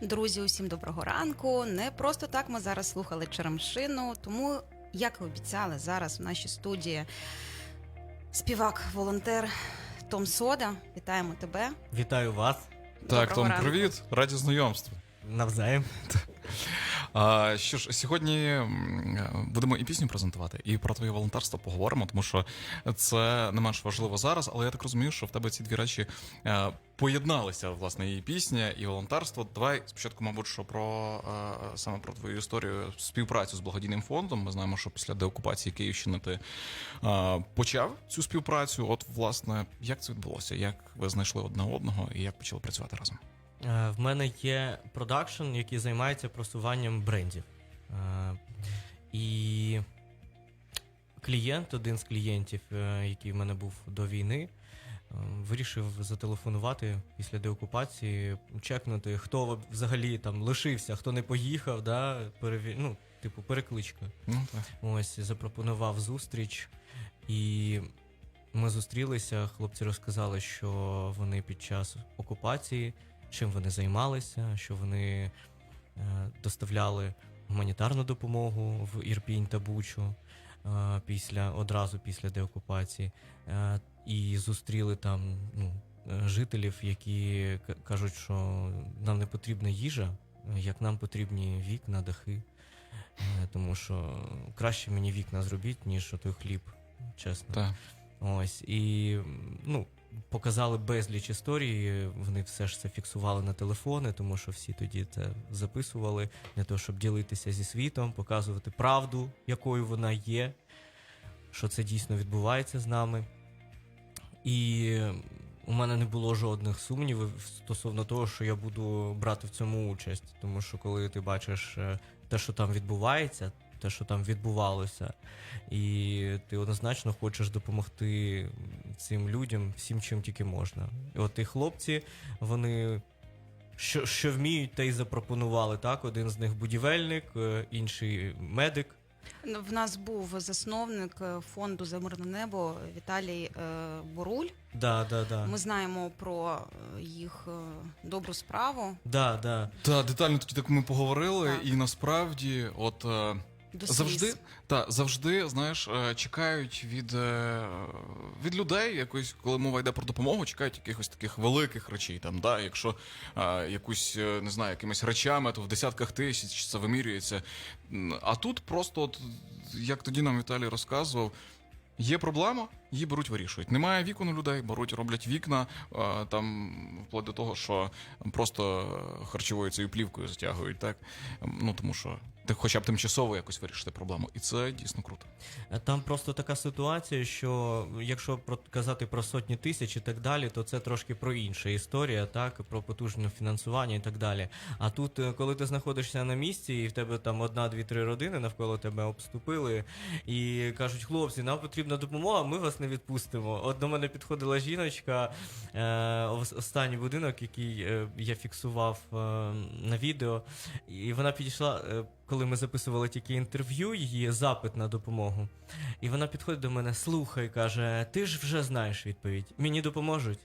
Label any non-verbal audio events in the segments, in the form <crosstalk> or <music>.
Друзі, усім доброго ранку. Не просто так ми зараз слухали Черемшину, тому, як і обіцяли, зараз в нашій студії співак, волонтер Том Сода. Вітаємо тебе. Вітаю вас Так, Доброго Том, ранку. привіт, раді знайомству. навзаєм. Що ж, сьогодні будемо і пісню презентувати, і про твоє волонтерство поговоримо, тому що це не менш важливо зараз, але я так розумію, що в тебе ці дві речі е, поєдналися, власне, і пісня, і волонтерство. Давай спочатку, мабуть, що про е, саме про твою історію співпрацю з благодійним фондом. Ми знаємо, що після деокупації Київщини ти е, почав цю співпрацю. От, власне, як це відбулося? Як ви знайшли одне одного і як почали працювати разом? Е, В мене є продакшн, який займається просуванням брендів. Е, І клієнт, один з клієнтів, е, який в мене був до війни, вирішив зателефонувати після деокупації, чекнути, хто взагалі там лишився, хто не поїхав, да, переві... ну, типу, перекличка. Ну так. Ось запропонував зустріч, і ми зустрілися. Хлопці розказали, що вони під час окупації, чим вони займалися, що вони е, доставляли гуманітарну допомогу в Ірпінь та Бучу е, після одразу після деокупації, е, і зустріли там ну, жителів, які кажуть, що нам не потрібна їжа, як нам потрібні вікна, дахи. Тому що краще мені вікна зробіть, ніж той хліб, чесно. Так. Ось і ну, показали безліч історій. Вони все ж це фіксували на телефони, тому що всі тоді це записували для того, щоб ділитися зі світом, показувати правду, якою вона є, що це дійсно відбувається з нами. І у мене не було жодних сумнівів стосовно того, що я буду брати в цьому участь. Тому що коли ти бачиш е, те, що там відбувається, те, що там відбувалося, і ти однозначно хочеш допомогти цим людям всім, чим тільки можна. І от ті хлопці, вони. Що, що вміють, те й запропонували. Так, один з них будівельник, е, інший медик. В нас був засновник е, фонду за мирне небо Віталій е, Боруль. Да, да, да. Ми знаємо про їх добру справу. Да, да. Так, детально тоді так ми поговорили, Так. і насправді, от До завжди, та завжди, знаєш, е, чекають від, е, від людей, якось, коли мова йде про допомогу, чекають якихось таких великих речей. Там, да, якщо е, якусь, е, не знаю, якимись речами, то в десятках тисяч це вимірюється. А тут просто, от, як тоді нам Віталій розказував. Є проблема, її беруть, вирішують. Немає вікон у людей, беруть, роблять вікна, там вплоть до того, що просто харчовою цією плівкою затягують, так? Ну тому що хоча б тимчасово якось вирішити проблему. І це дійсно круто. Е, Там просто така ситуація, що якщо казати про сотні тисяч і так далі, то це трошки про інша історія, так про потужне фінансування і так далі. А тут, е, коли ти знаходишся на місці, і в тебе там одна, дві, три родини навколо тебе обступили і кажуть, хлопці, нам потрібна допомога, ми вас не відпустимо. От до мене підходила жіночка, е, останній будинок, який я фіксував на відео, і вона підійшла. Коли ми записували тільки інтерв'ю, її запит на допомогу. І вона підходить до мене, слухай, каже: ти ж вже знаєш відповідь. Мені допоможуть.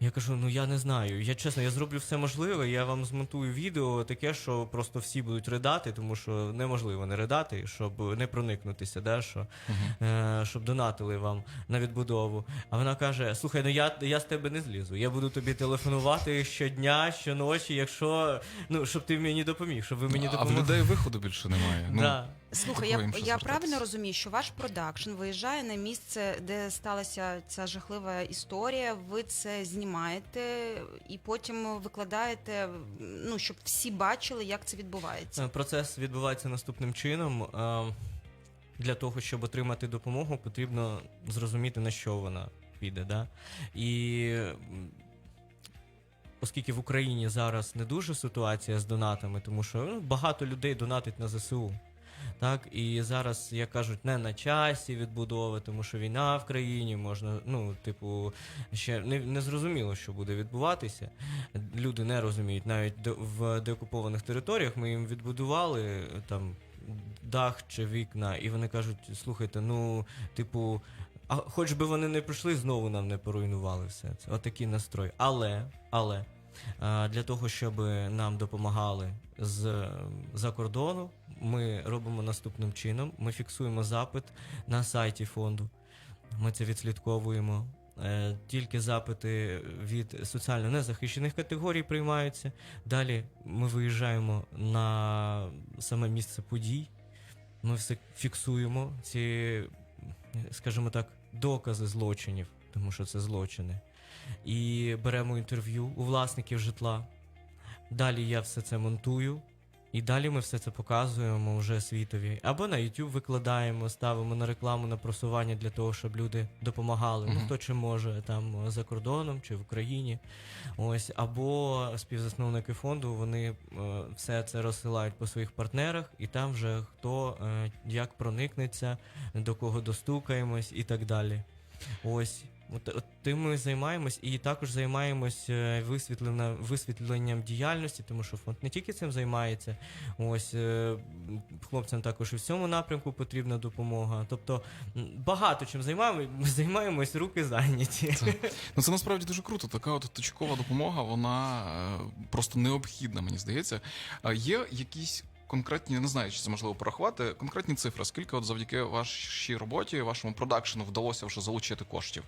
Я кажу: ну я не знаю. Я чесно, я зроблю все можливе. Я вам змонтую відео таке, що просто всі будуть ридати, тому що неможливо не ридати, щоб не проникнутися, да, що, е, щоб донатили вам на відбудову. А вона каже: Слухай, ну я, я з тебе не злізу. Я буду тобі телефонувати щодня, щоночі, якщо ну щоб ти мені допоміг, щоб ви мені а в людей виходу більше немає. Ну, да. Слухай, я, я правильно розумію, що ваш продакшн виїжджає на місце, де сталася ця жахлива історія. Ви це знімаєте і потім викладаєте, ну щоб всі бачили, як це відбувається. Е, Процес відбувається наступним чином. Е, Для того, щоб отримати допомогу, потрібно зрозуміти, на що вона піде. Да? І оскільки в Україні зараз не дуже ситуація з донатами, тому що ну, багато людей донатить на ЗСУ. Так, і зараз, як кажуть, не на часі відбудови, тому що війна в країні можна, ну, типу, ще не, не зрозуміло, що буде відбуватися. Люди не розуміють, навіть в деокупованих територіях ми їм відбудували е, там дах чи вікна, і вони кажуть: слухайте, ну, типу, а хоч би вони не прийшли, знову нам не поруйнували все це. Отакий настрой. Але, але е, для того, щоб нам допомагали з за кордону. Ми робимо наступним чином: ми фіксуємо запит на сайті фонду. Ми це відслідковуємо. Е, Тільки запити від соціально незахищених категорій приймаються. Далі ми виїжджаємо на саме місце подій. Ми все фіксуємо ці, скажімо так, докази злочинів, тому що це злочини. І беремо інтерв'ю у власників житла. Далі я все це монтую. І далі ми все це показуємо вже світові. Або на YouTube викладаємо, ставимо на рекламу на просування для того, щоб люди допомагали. Ну хто чи може там за кордоном чи в Україні. Ось або співзасновники фонду вони е, все це розсилають по своїх партнерах, і там вже хто е, як проникнеться, до кого достукаємось і так далі. Ось. От, от тим ми займаємось і також займаємось е, висвітлена- висвітленням діяльності, тому що фонд не тільки цим займається. Ось е, хлопцям також і в цьому напрямку потрібна допомога. Тобто багато чим займаємось, займаємось, руки зайняті. Ну це насправді дуже круто. Така от точкова допомога, вона е, просто необхідна, мені здається. Є якісь конкретні, не знаю, чи це можливо порахувати, конкретні цифри. Скільки от завдяки вашій роботі, вашому продакшену вдалося вже залучити коштів?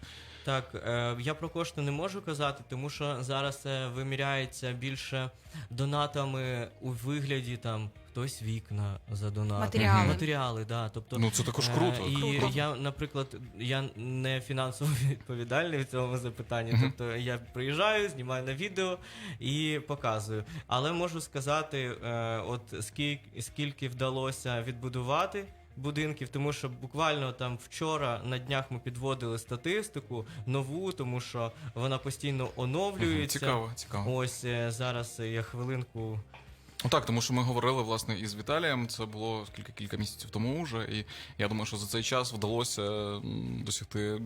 Так, е, я про кошти не можу казати, тому що зараз це виміряється більше донатами у вигляді там хтось вікна за донат. Матеріали. Матеріали, да. Тобто, Ну це також е, круто. І Круто. я, наприклад, я не фінансово <laughs> відповідальний в цьому запитанні. Мгм. Тобто я приїжджаю, знімаю на відео і показую. Але можу сказати, е, от скільки, скільки вдалося відбудувати. Будинків, тому що буквально там вчора на днях ми підводили статистику нову, тому що вона постійно Мгм, оновлюється. Цікаво, цікаво. Ось е, зараз е, я хвилинку. Ну так, тому що ми говорили власне із Віталієм. Це було кілька кілька місяців тому вже, і я думаю, що за цей час вдалося досягти.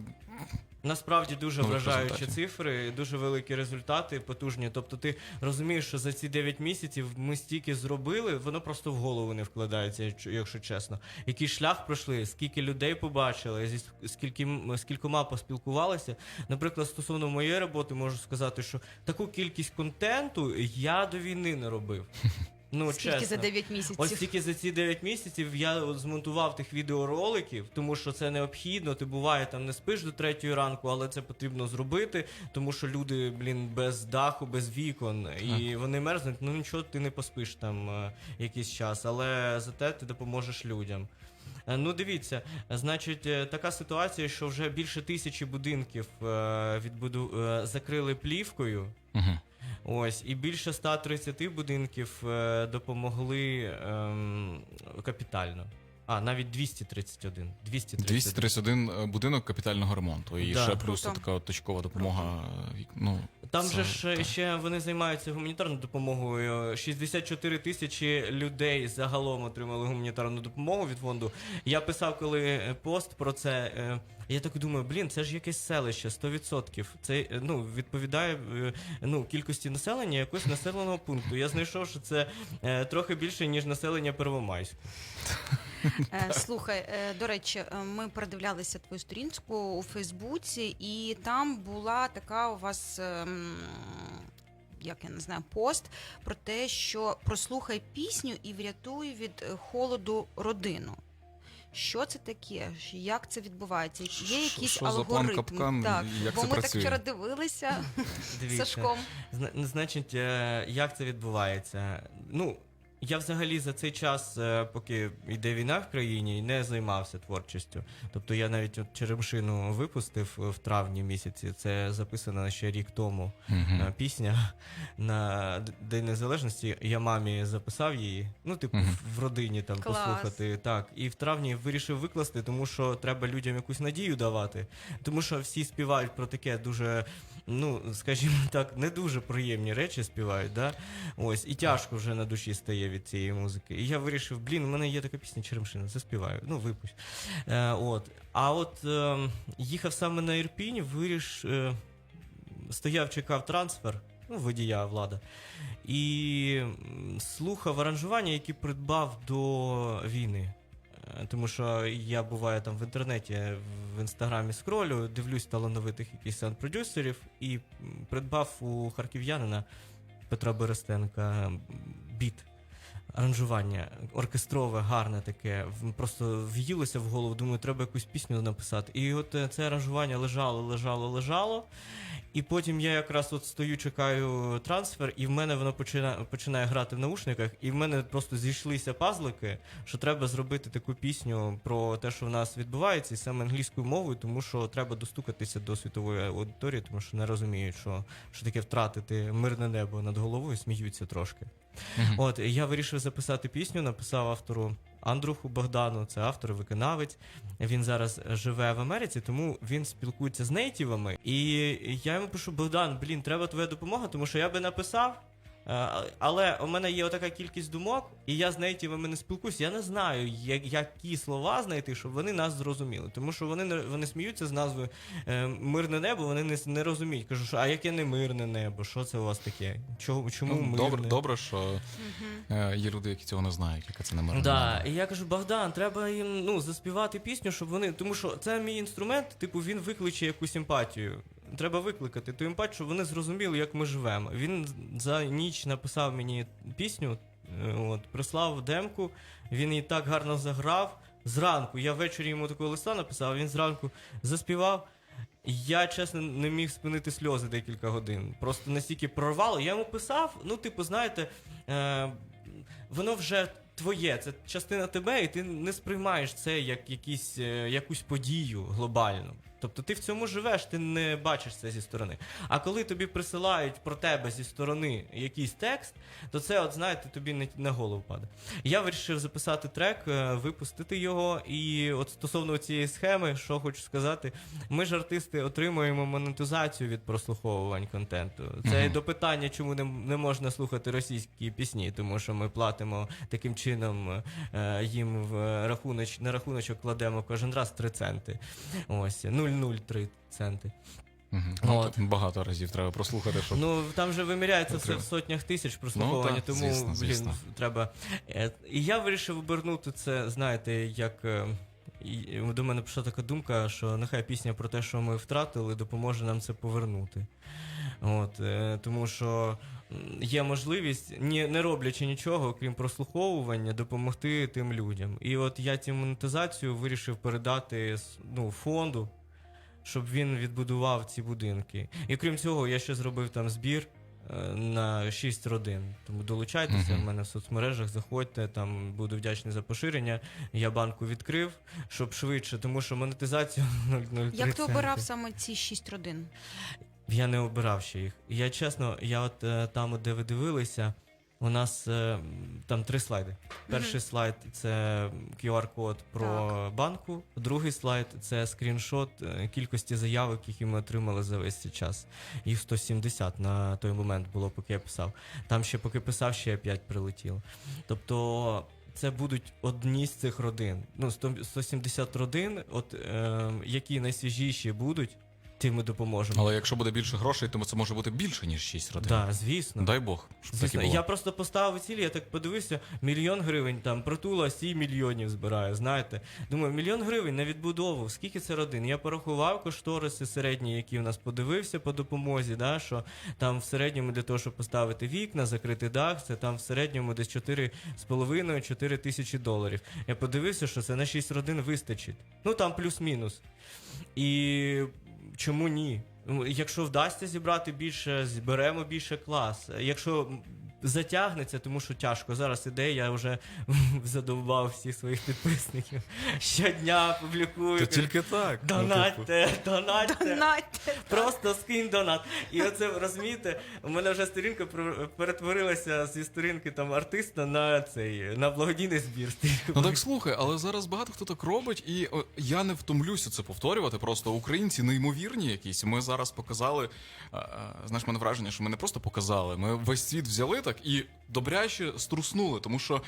Насправді дуже Нових вражаючі результатів. цифри, дуже великі результати, потужні. Тобто, ти розумієш, що за ці 9 місяців ми стільки зробили, воно просто в голову не вкладається, якщо- якщо чесно. Який шлях пройшли, скільки людей побачили, зі скільки з кількома поспілкувалися. Наприклад, стосовно моєї роботи, можу сказати, що таку кількість контенту я до війни не робив. Ну, Скільки чесно. за 9 місяців? Ось тільки за ці 9 місяців я от змонтував тих відеороликів, тому що це необхідно. Ти буває там не спиш до третьої ранку, але це потрібно зробити, тому що люди, блін, без даху, без вікон, і вони мерзнуть. Ну нічого, ти не поспиш там е, якийсь час, але зате ти допоможеш людям. Е, Ну, дивіться, значить, е, така ситуація, що вже більше тисячі будинків е, відбуду... е, закрили плівкою. Угу. Ось, і більше 130 будинків е, допомогли ем, капітально. А, навіть 231. 231. 231 е, будинок капітального ремонту. І Да. ще плюс Круто. така точкова допомога. е, Ну, Там це- же ж так. ще вони займаються гуманітарною допомогою. 64 тисячі людей загалом отримали гуманітарну допомогу від фонду. Я писав, коли е, пост про це. Я так думаю, блін, це ж якесь селище, 100%. Це е, ну, відповідає е, ну, кількості населення якогось населеного пункту. Я знайшов, що це е, трохи більше, ніж населення Первомайська. Е, Слухай, до речі, ми передивлялися твою сторінку у Фейсбуці, і там була така у вас. ем, Як я не знаю, пост про те, що прослухай пісню і врятуй від холоду родину. Що це таке? Як це відбувається? Є Що- якісь що за план капкан так, і як бо це ми працює? так вчора дивилися <laughs> з Дивіться. Сашком. Зна- Значить, е, як це відбувається? Ну, я взагалі за цей час, е, поки йде війна в країні, не займався творчістю. Тобто я навіть от Черемшину випустив в травні місяці. Це записано ще рік тому е, пісня на День Незалежності. Я мамі записав її. Ну, типу, в- в родині там Клас. послухати. Так. І в травні вирішив викласти, тому що треба людям якусь надію давати. Тому що всі співають про таке дуже, ну, скажімо так, не дуже приємні речі співають, да? Ось, і тяжко вже на душі стає від цієї музики. І я вирішив, блін, у мене є така пісня Черемшина, заспіваю. Ну, випусть. Е, от. А от е, їхав саме на Ірпінь, виріш. Е, стояв, чекав трансфер, ну, водія влада, і слухав аранжування, які придбав до війни. Е, Тому що я буваю там в інтернеті, в інстаграмі скролю, дивлюсь талановитих якихось саунд-продюсерів і придбав у харків'янина Петра Берестенка біт. Аранжування оркестрове, гарне таке, просто в'їлося в голову. Думаю, треба якусь пісню написати. І от е, це аранжування лежало, лежало, лежало. І потім я якраз от стою, чекаю трансфер, і в мене воно починає, починає грати в наушниках, і в мене просто зійшлися пазлики, що треба зробити таку пісню про те, що в нас відбувається, і саме англійською мовою, тому що треба достукатися до світової аудиторії, тому що не розуміють, що, що таке втратити мирне небо над головою, сміються трошки. Мгм. От я вирішив записати пісню, написав автору Андруху Богдану, це автор, і виконавець. Він зараз живе в Америці, тому він спілкується з нейтівами. І я йому пишу: Богдан, блін, треба твоя допомога, тому що я би написав. Е, Але у мене є отака кількість думок, і я з нейтівами не спілкуюся. Я не знаю, які слова знайти, щоб вони нас зрозуміли. Тому що вони не вони сміються з назвою е, Мирне небо, вони не, не розуміють. Кажу, що а яке не мирне небо? Що це у вас таке? Чого, чому Ну, мирне? добре, добре, що е, є люди, які цього не знають, яка це не мирна. Да, і я кажу, Богдан, треба їм ну, заспівати пісню, щоб вони. Тому що це мій інструмент, типу, він викличе якусь емпатію. Треба викликати емпатію, щоб вони зрозуміли, як ми живемо. Він за ніч написав мені пісню, е, от, прислав демку, він її так гарно заграв. Зранку, я ввечері йому такого листа написав, він зранку заспівав. Я, чесно, не міг спинити сльози декілька годин. Просто настільки прорвало. Я йому писав, ну, типу, знаєте, е, воно вже твоє, це частина тебе, і ти не сприймаєш це як якісь, е, якусь подію глобальну. Тобто ти в цьому живеш, ти не бачиш це зі сторони. А коли тобі присилають про тебе зі сторони якийсь текст, то це, от знаєте, тобі на, на голову падає. Я вирішив записати трек, е, випустити його. І от стосовно цієї схеми, що хочу сказати, ми ж артисти отримуємо монетизацію від прослуховувань контенту. Це Мгм. до питання, чому не, не можна слухати російські пісні, тому що ми платимо таким чином е, їм в рахуноч, на рахуночок кладемо кожен раз 3 центи. Ось 0,03 центи. Мгм. Ну, От. багато разів треба прослухати, щоб. Ну там же виміряється все в сотнях тисяч прослуховування, Ну, так, тому звісно, блін, звісно. треба. Е, І я вирішив обернути це, знаєте, як. е, і До мене прийшла така думка, що нехай пісня про те, що ми втратили, допоможе нам це повернути. От, е, тому що м, є можливість, ні, не роблячи нічого, окрім прослуховування, допомогти тим людям. І от я цю монетизацію вирішив передати с- ну, фонду, щоб він відбудував ці будинки. І крім цього, я ще зробив там збір. е, На 6 родин. Тому долучайтеся Мгм. в мене в соцмережах, заходьте, там буду вдячний за поширення. Я банку відкрив, щоб швидше, тому що монетизацію 0,03 <laughs> Як ти обирав саме ці шість родин? Я не обирав ще їх. Я чесно, я от е, там, де ви дивилися, у нас е, там три слайди. Перший слайд це QR-код про банку, другий слайд це скріншот е, кількості заявок, які ми отримали за весь цей час. Їх 170 на той момент було, поки я писав. Там ще поки писав, ще 5 прилетіло. Тобто. Це будуть одні з цих родин. Ну, 100 170 родин, от е, які найсвіжіші будуть, тим ми допоможемо. Але якщо буде більше грошей, то це може бути більше, ніж 6 родин. Так, звісно. Дай Бог, щоб так і було. я просто поставив ціль, я так подивився, мільйон гривень там притула 7 мільйонів збирає. Знаєте, думаю, мільйон гривень на відбудову. Скільки це родин? Я порахував кошториси середні, які в нас подивився по допомозі. Да, що там в середньому для того, щоб поставити вікна, закрити дах, це там в середньому десь 4,5-4 тисячі доларів. Я подивився, що це на 6 родин вистачить. Ну там плюс-мінус. І чому ні? Ну, Якщо вдасться зібрати більше, зберемо більше клас. Якщо затягнеться, тому що тяжко. Зараз іде, я вже <laughs> задовбав всіх своїх підписників. Щодня публікую. Та тільки так. Ну, типу. Донатьте, донатьте. Донатьте. Просто скинь донат. І оце розумієте, у мене вже сторінка перетворилася зі сторінки там артиста на цей на благодійний збір. Ну так слухай, але зараз багато хто так робить, і о, я не втомлюся це повторювати. Просто українці неймовірні якісь. Ми зараз показали. е, е, Знаєш, мене враження, що ми не просто показали. Ми весь світ взяли так і добряче струснули, тому що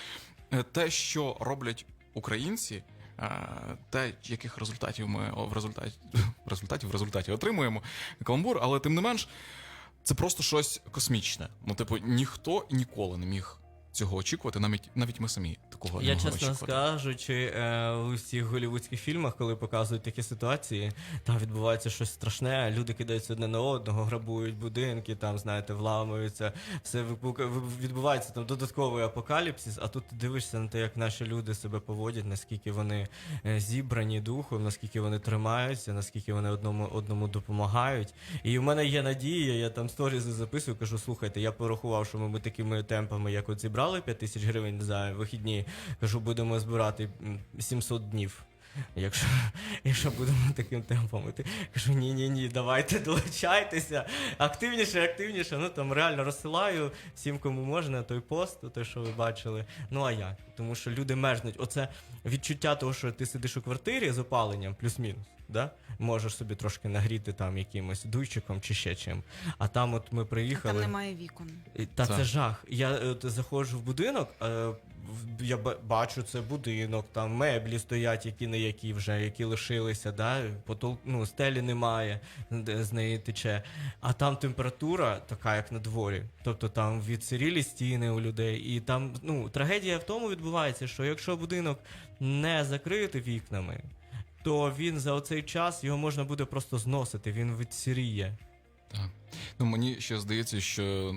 е, те, що роблять українці. е, Те, яких результатів ми в результаті в <laughs> результаті в результаті отримуємо каламбур, але тим не менш, це просто щось космічне. Ну, типу, ніхто ніколи не міг цього очікувати. Навіть навіть ми самі такого Я могли чесно очікувати. скажучи, е, у всіх голівудських фільмах, коли показують такі ситуації, там відбувається щось страшне, люди кидаються одне на одного, грабують будинки, там, знаєте, вламуються, все відбувається там додатковий апокаліпсис, а тут ти дивишся на те, як наші люди себе поводять, наскільки вони е, зібрані духом, наскільки вони тримаються, наскільки вони одному одному допомагають. І в мене є надія, я там сторізи записую, кажу, слухайте, я порахував, що ми такими темпами, як от зібрали 5 тисяч гривень за вихідні, кажу, будемо збирати 700 днів. Якщо, якщо будемо таким темпом іти. Кажу, ні, ні, ні, давайте <laughs> долучайтеся. Активніше, активніше. Ну там реально розсилаю всім, кому можна, той пост, той, що ви бачили. Ну а як? Тому що люди мерзнуть. Оце відчуття того, що ти сидиш у квартирі з опаленням, плюс-мінус. Да? Можеш собі трошки нагріти там якимось дуйчиком чи ще чим. А там, от ми приїхали. Там немає вікон. Та Так. це жах. Я е, от, заходжу в будинок, е, я бачу це будинок, там меблі стоять, які не які вже, які лишилися, да? Потол, ну, стелі немає, де з неї тече. А там температура така, як на дворі. Тобто там відсирілі стіни у людей. І там ну, трагедія в тому відбувається, що якщо будинок не закрити вікнами, то він за оцей час його можна буде просто зносити, він відсіріє. Так. Ну, мені ще здається, що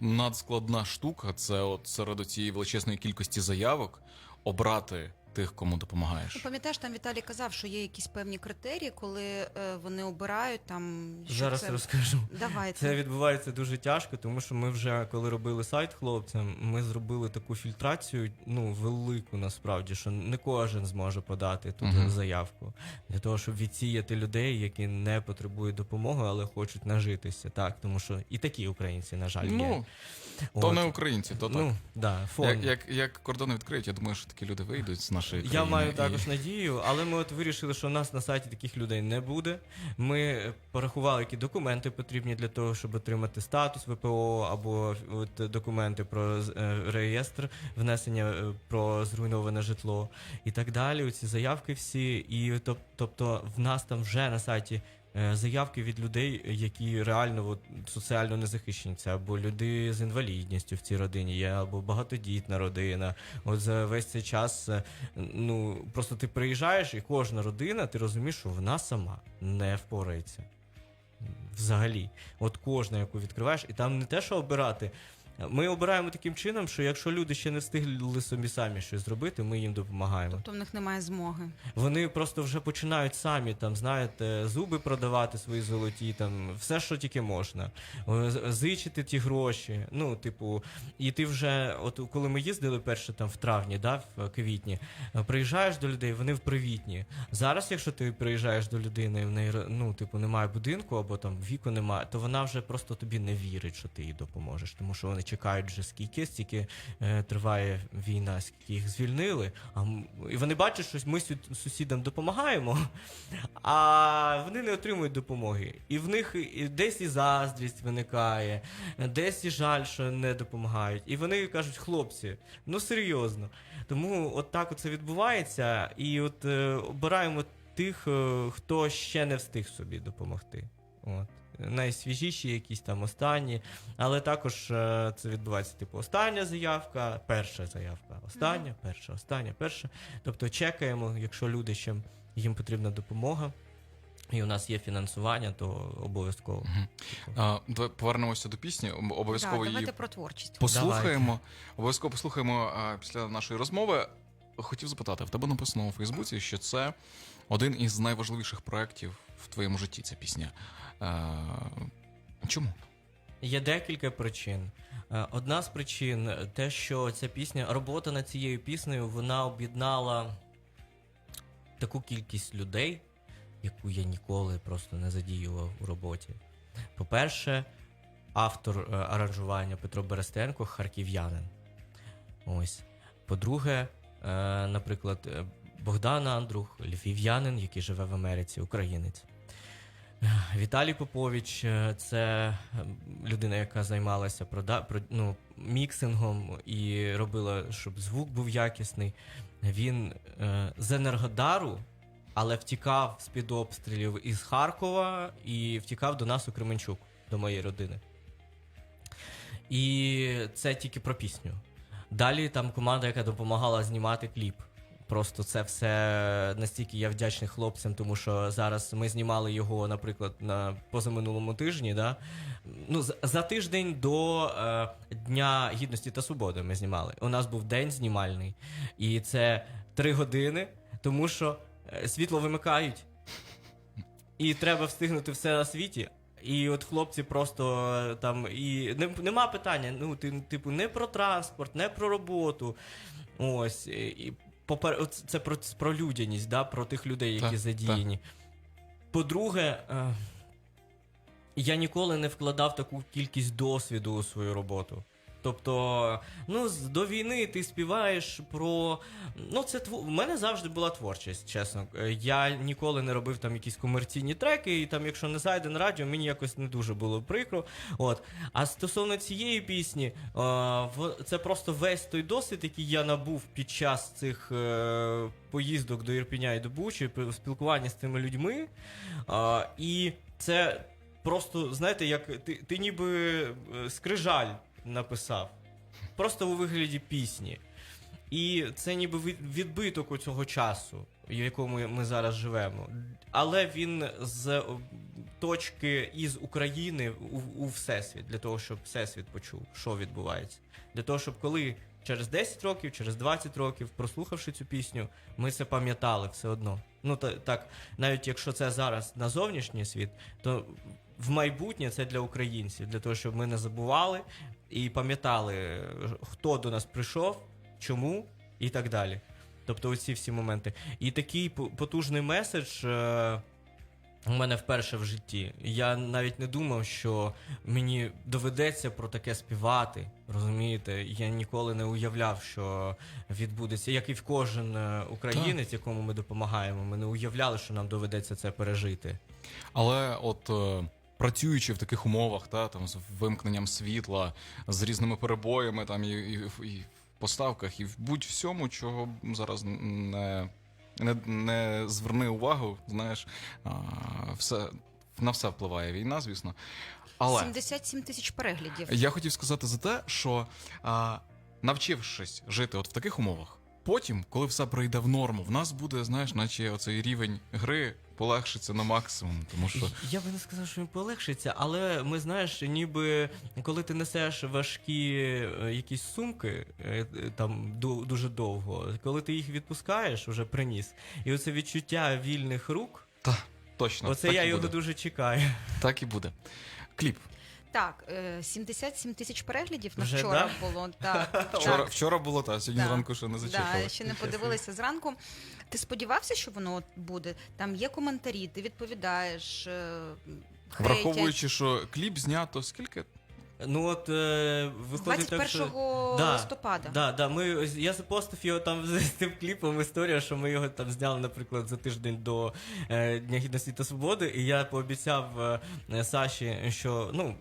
надскладна штука це от серед цієї величезної кількості заявок обрати тих, кому Ну, допомагаєш. пам'ятаєш, там Віталій казав, що є якісь певні критерії, коли е, вони обирають там. Що Зараз це... розкажу. Давайте. Це відбувається дуже тяжко, тому що ми вже коли робили сайт хлопцям, ми зробили таку фільтрацію, ну велику насправді, що не кожен зможе подати тут Мгм. заявку для того, щоб відсіяти людей, які не потребують допомоги, але хочуть нажитися. Так, тому що і такі українці, на жаль, є. Ну, От. то не українці, то так. Ну, да, фон. Як, як, як кордони відкриють, я думаю, що такі люди вийдуть з нашої країни. Я маю і- також надію, але ми от вирішили, що у нас на сайті таких людей не буде. Ми порахували, які документи потрібні для того, щоб отримати статус ВПО або от документи про з- е, реєстр внесення е, про зруйноване житло і так далі. Ці заявки всі. І тоб- тобто в нас там вже на сайті. Е, Заявки від людей, які реально от, соціально незахищені, це або люди з інвалідністю в цій родині є, або багатодітна родина. От за весь цей час е, ну просто ти приїжджаєш, і кожна родина, ти розумієш, що вона сама не впорається. Взагалі, от кожна, яку відкриваєш, і там не те, що обирати. Ми обираємо таким чином, що якщо люди ще не встигли собі самі щось зробити, ми їм допомагаємо. Тобто в них немає змоги. Вони просто вже починають самі там, знаєте, зуби продавати свої золоті, там все, що тільки можна, Е, зичити ті гроші. Ну, типу, і ти вже, от коли ми їздили перше там в травні, да, в квітні, е, приїжджаєш до людей, вони в привітні. Зараз, якщо ти приїжджаєш до людини, в неї ну, типу, немає будинку або там віку немає, то вона вже просто тобі не вірить, що ти їй допоможеш, тому що вони чекають вже скільки, стільки е, триває війна, скільки їх звільнили. А і вони бачать, що ми сусідам допомагаємо, <laughs> а вони не отримують допомоги. І в них десь і заздрість виникає, десь і жаль, що не допомагають. І вони кажуть, хлопці, ну серйозно. Тому от так це відбувається, і от е, обираємо тих, е, хто ще не встиг собі допомогти. От. Найсвіжіші, якісь там останні, але також е, це відбувається, типу, остання заявка, перша заявка, остання, перша, остання, перша. Тобто чекаємо, якщо люди ще їм потрібна допомога, і у нас є фінансування, то обов'язково. Мгм. А, давай повернемося до пісні. Обов'язково Да, її про творчість. послухаємо. Обов'язково послухаємо а, після нашої розмови. Хотів запитати, в тебе написано у Фейсбуці, що це один із найважливіших проєктів в твоєму житті. Ця пісня. Чому? Є декілька причин. Е, Одна з причин те, що ця пісня, робота над цією піснею, вона об'єднала таку кількість людей, яку я ніколи просто не задіював у роботі. По-перше, автор е, аранжування Петро Берестенко, харків'янин. Ось. По-друге, е, наприклад, Богдан Андрух, львів'янин, який живе в Америці, українець. Віталій Попович е, це е, людина, яка займалася прода... ну, міксингом і робила, щоб звук був якісний. Він е, з Енергодару, але втікав з-під обстрілів із Харкова і втікав до нас у Кременчук, до моєї родини. І це тільки про пісню. Далі там команда, яка допомагала знімати кліп. Просто це все настільки я вдячний хлопцям, тому що зараз ми знімали його, наприклад, на позаминулому тижні. Да? Ну, за, тиждень до е, Дня Гідності та Свободи ми знімали. У нас був день знімальний, і це три години, тому що е, світло вимикають, і треба встигнути все на світі. І от хлопці просто е, там і не, нема питання. Ну, ти, типу, не про транспорт, не про роботу. Ось. І попер... це про, про людяність, да, про тих людей, які Так, задіяні. По-друге, е, я ніколи не вкладав таку кількість досвіду у свою роботу. Тобто, ну, до війни ти співаєш про. Ну, це тво... в мене завжди була творчість, чесно. Е, Я ніколи не робив там якісь комерційні треки, і там, якщо не зайде на радіо, мені якось не дуже було прикро. От. А стосовно цієї пісні, е, в- це просто весь той досвід, який я набув під час цих е, поїздок до Ірпіня і до Бучі, спілкування з тими людьми. І це просто, знаєте, як ти, ти ніби скрижаль написав. Просто у вигляді пісні. І це ніби від- відбиток у цього часу, в якому ми зараз живемо. Але він з е, точки із України у, у Всесвіт, для того, щоб Всесвіт почув, що відбувається. Для того, щоб коли через 10 років, через 20 років, прослухавши цю пісню, ми це пам'ятали все одно. Ну та, так, навіть якщо це зараз на зовнішній світ, то в майбутнє це для українців, для того, щоб ми не забували і пам'ятали, хто до нас прийшов, чому і так далі. Тобто оці всі моменти. І такий по- потужний меседж. Е- у мене вперше в житті. Я навіть не думав, що мені доведеться про таке співати. Розумієте? Я ніколи не уявляв, що відбудеться, як і в кожен е, українець, якому ми допомагаємо. Ми не уявляли, що нам доведеться це пережити. Але от е, працюючи в таких умовах, та там з вимкненням світла, з різними перебоями, там і, і, і в поставках, і в будь-всьому, чого зараз не, не, не зверни увагу, знаєш, а, все на все впливає війна, звісно. Але 77 тисяч переглядів. я хотів сказати за те, що а, навчившись жити от в таких умовах, потім, коли все прийде в норму, в нас буде, знаєш, наче оцей рівень гри полегшиться на максимум, тому що Я би не сказав, що він полегшиться, але ми знаєш, ніби коли ти несеш важкі е, якісь сумки е, там дуже довго, коли ти їх відпускаєш, вже приніс, і оце відчуття вільних рук, та точно оце так я його буде. дуже чекаю. Так і буде. Кліп. Так, е, 77 тисяч переглядів на Вже, вчора було. Так, Вчора, <laughs> так. вчора було так, сьогодні Да. зранку ще не зачекали. Да, ще не подивилися зранку. Ти сподівався, що воно от буде? Там є коментарі, ти відповідаєш. е, хейтять. Враховуючи, що кліп знято скільки? Ну от е, виходить так, 21 що... Да, листопада. Да, да, ми, я запостив його там з <laughs> тим кліпом історія, що ми його там зняли, наприклад, за тиждень до е, Дня Гідності та Свободи, і я пообіцяв е, Саші, що ну,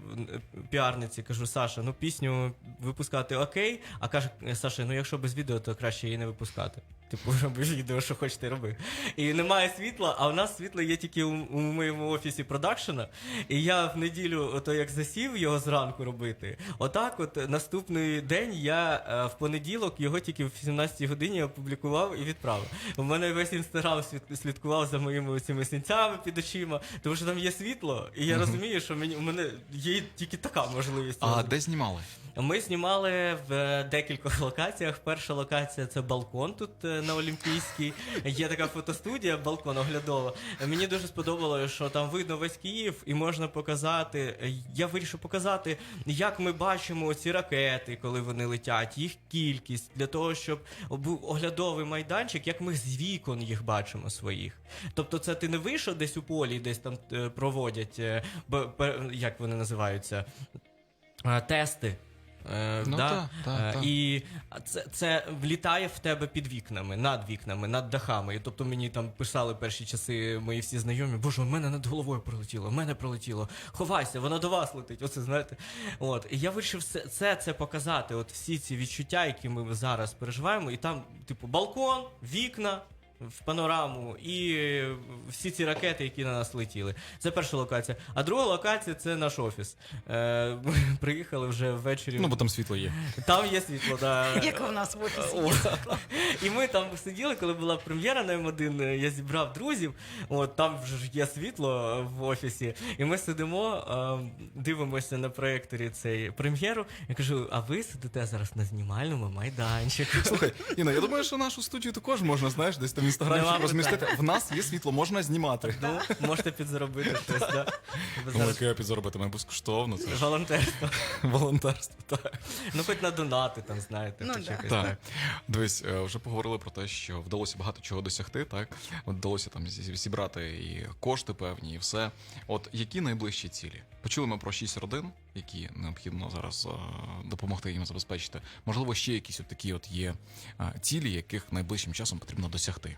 піарниці кажу, Саша, ну пісню випускати окей. А каже Саша, ну якщо без відео, то краще її не випускати. Типу, <laughs> роби відео, що хочете роби. І немає світла, а у нас світло є тільки у, у моєму офісі продакшена. І я в неділю, ото як засів його зранку робити, отак, от наступний день я е, в понеділок його тільки в 17 годині опублікував і відправив. У мене весь інстаграм слід- слідкував за моїми цими синцями під очима, тому що там є світло, і я розумію, що мені у мене є тільки така можливість. А де знімали? Ми знімали в е, декількох <laughs> локаціях. Перша локація це балкон тут е, на Олімпійській. Є така фотостудія, балкон оглядова. Мені дуже сподобалося, що там видно весь Київ і можна показати. Я вирішив показати, як ми бачимо ці ракети, коли вони летять, їх кількість для того, щоб був оглядовий майданчик, як ми з вікон їх бачимо своїх. Тобто, це ти не вийшов десь у полі, десь там е, проводять, як вони називаються, тести. Е, Ну, да? та, та, Е, та. І це, це влітає в тебе під вікнами, над вікнами, над дахами. І тобто мені там писали перші часи мої всі знайомі, боже, у мене над головою пролетіло, у мене пролетіло. Ховайся, вона до вас летить. Оце знаєте. От. І я вирішив це, це, це показати, от всі ці відчуття, які ми зараз переживаємо, і там, типу, балкон, вікна. В панораму і всі ці ракети, які на нас летіли. Це перша локація. А друга локація це наш офіс. Е, ми приїхали вже ввечері. Ну, бо там світло є. Там є світло, да. Як у нас в офісі. О, І ми там сиділи, коли була прем'єра на М1, е, я зібрав друзів, от там вже ж є світло е, в офісі, і ми сидимо, е, дивимося на проєкторі цей прем'єру. Я кажу, а ви сидите зараз на знімальному майданчику. Слухай, Інна, я думаю, що нашу студію також можна, знаєш, десь там інстаграмі розмістити. В нас є світло, можна знімати. Ну, можете підзаробити щось, да? Ви Ну, зараз яке підзаробитиме безкоштовно, це ж волонтерство. <laughs> волонтерство. Так. Ну, хоч на донати, там, знаєте, Ну, хоч да. якось Так. так. Дивись, е, вже поговорили про те, що вдалося багато чого досягти, так? От вдалося там зі- зібрати і кошти певні, і все. От які найближчі цілі? Почули ми про шість родин, які необхідно зараз е, допомогти їм забезпечити. Можливо, ще якісь от такі от є е, цілі, яких найближчим часом потрібно досягти.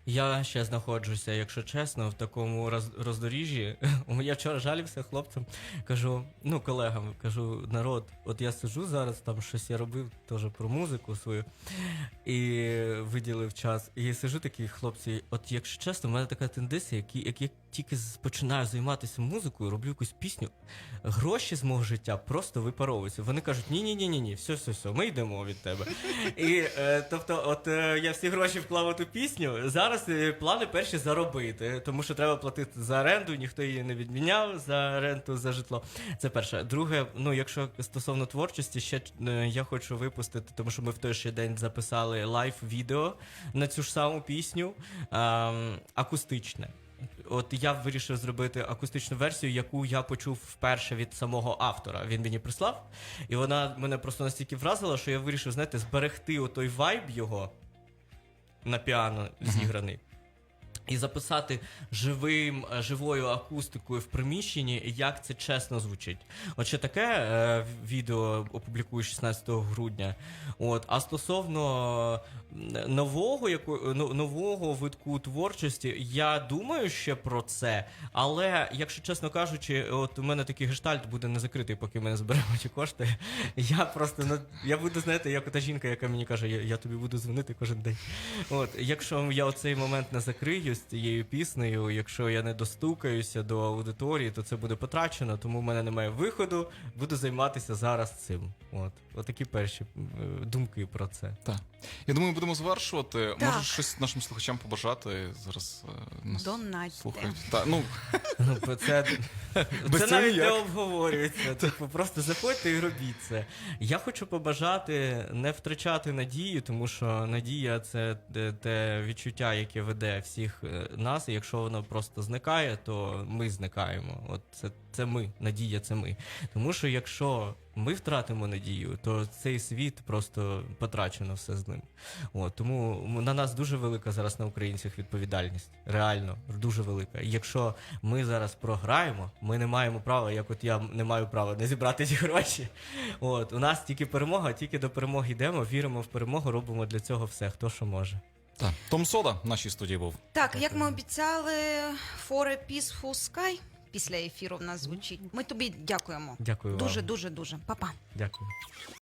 Я ще знаходжуся, якщо чесно, в такому роз, роздоріжжі. <laughs> Я вчора жалівся хлопцям. Кажу, ну, колегам, кажу, народ, от я сиджу зараз, там щось я робив теж про музику свою і виділив час. І сиджу такий, хлопці, от якщо чесно, в мене така тенденція, як, я тільки починаю займатися музикою, роблю якусь пісню, гроші з мого життя просто випаровуються. Вони кажуть, ні, ні, ні, ні, ні, все, все, все, ми йдемо від тебе. І е, тобто, от е, я всі гроші вклав у ту пісню. Зараз е, плани перші заробити, тому що треба платити за оренду, ніхто її не відміняв за ренту за житло. Це перше. Друге, ну якщо стосовно творчості, ще е, я хочу випустити, тому що ми в той ще день записали лайв-відео на цю ж саму пісню ем, акустичне. От я вирішив зробити акустичну версію, яку я почув вперше від самого автора. Він мені прислав, і вона мене просто настільки вразила, що я вирішив, знаєте, зберегти отой вайб його на піано зіграний. І записати живим, е, живою акустикою в приміщенні, як це чесно звучить. От ще таке е, відео опублікую 16 грудня. От, а стосовно е, нового, яко, ну, нового витку творчості, я думаю ще про це. Але, якщо чесно кажучи, от у мене такий гештальт буде не закритий, поки ми не зберемо ті кошти. Я просто ну, я буду, знаєте, як та жінка, яка мені каже, я, я тобі буду дзвонити кожен день. От, якщо я оцей момент не закрию з цією піснею, якщо я не достукаюся до аудиторії, то це буде потрачено, тому в мене немає виходу. Буду займатися зараз цим. От, отакі перші е, думки про це. Так. Я думаю, будемо завершувати. Так. Можеш щось нашим слухачам побажати зараз е, нас Донатьте. слухають. Та, ну, <laughs> Ну, це, <laughs> це навіть не обговорюється. <laughs> Типу, просто заходьте і робіть це. Я хочу побажати не втрачати надію, тому що надія це те відчуття, яке веде всіх е, нас. І якщо воно просто зникає, то ми зникаємо. От це, це ми, надія, це ми. Тому що якщо ми втратимо надію, то цей світ просто потрачено все з ним. От, тому на нас дуже велика зараз на українцях відповідальність. Реально, дуже велика. Якщо ми зараз програємо, ми не маємо права, як от я не маю права не зібрати ці гроші. От, у нас тільки перемога, тільки до перемоги йдемо, віримо в перемогу, робимо для цього все, хто що може. Так. Том Сода в нашій студії був. Так, як ми обіцяли, For a Peaceful Sky після ефіру в нас звучить. Ми тобі дякуємо. Дякую вам. Дуже, дуже, дуже. Па-па. Дякую.